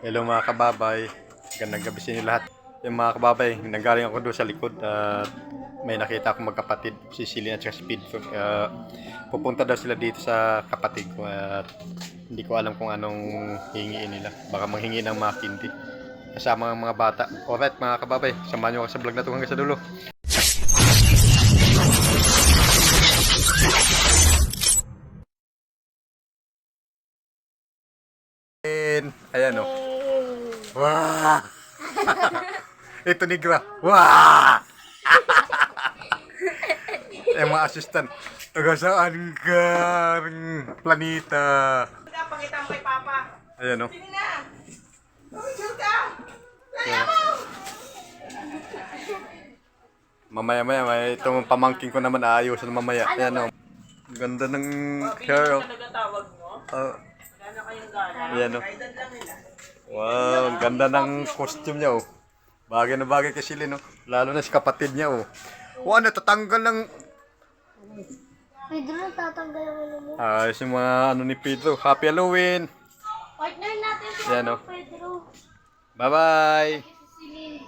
Hello mga kababay. Gandang gabi sa inyo lahat. Yung mga kababay, nanggaling ako doon sa likod at may nakita akong magkapatid, si Silly at si Pidso. Kaya pupunta daw sila dito sa kapatid ko at hindi ko alam kung anong hingiin nila. Baka manghingi ng mga kinti. Kasama ang mga bata. Alright mga kababay, samahan nyo ako sa vlog na ito hanggang sa dulo. And, ayan o. Wow! Ito negra. Wow! eh mga assistant. Taga saan ka? Planeta. Ka, pakita mo kay Papa. Ayan o. Sige na. Picture ka. Mamaya maya, may itong pamangking ko naman ayos na mamaya. Ayan o. Ganda ng hair o. Talaga tawag mo. Ah, Ayan o. Nila. Wow, ang ganda ng costume niya oh. Bagay na bagay kay Silly, no? Lalo na si kapatid niya oh. Wow, natatanggal ng Pedro, tatanggal ang ulo mo. ayos yung mga ano ni Pedro. Happy Halloween! Partner natin si Yan, oh. Pedro. Bye-bye! Celine.